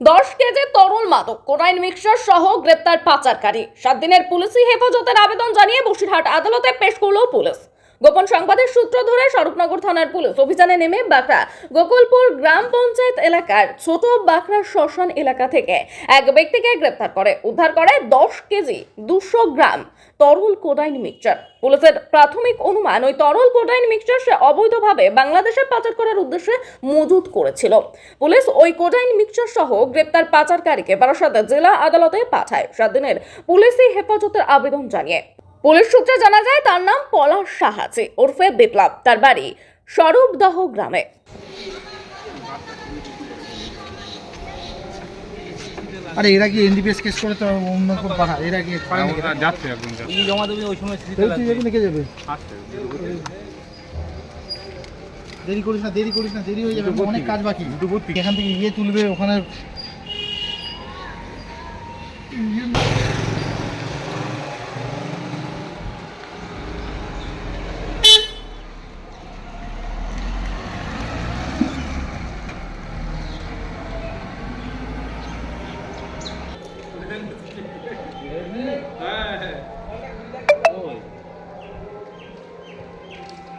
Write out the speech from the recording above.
দশ কেজি তরল মাদক কোরাইন মিক্সার সহ গ্রেপ্তার পাচারকারী। সাত দিনের পুলিশি হেফাজতের আবেদন জানিয়ে বসিরহাট আদালতে পেশ করল পুলিশ। গোপন সংবাদের সূত্র ধরে স্বরূপনগর থানার পুলিশ অভিযানে নেমে বাঁকড়া গোকুলপুর গ্রাম পঞ্চায়েত এলাকার ছোট বাঁকড়া শ্মশান এলাকা থেকে এক ব্যক্তিকে গ্রেপ্তার করে, উদ্ধার করে দশ কেজি দুশো গ্রাম তরল কোডাইন মিক্সচার। পুলিশের প্রাথমিক অনুমান, ওই তরল কোডাইন মিক্সচার সে অবৈধভাবে বাংলাদেশে পাচার করার উদ্দেশ্যে মজুত করেছিল। পুলিশ ওই কোডাইন মিক্সচার সহ গ্রেপ্তার পাচারকারীকে বারাসাত জেলা আদালতে পাঠায়। সাত দিনের পুলিশি হেফাজতের আবেদন জানিয়ে পুলিশ সূত্রে জানা যায় তার নাম পলাশ সাহাজি ওরফে বিপ্লব। তার বাড়ি স্বরূপদহ গ্রামে। আরে এরা কি এনডিপিএস কেস করে তো অন্য কেউ পাঠায় এরা কি যাচ্ছে একদম যাচ্ছে। এই জমা দেবে ওই সময় কে যাবে। আসছে। দেরি করিস না দেরি করিস না দেরি হয়ে যাবে। অনেক কাজ বাকি। এখান থেকে গিয়ে তুলবে ওখানে। Efendim?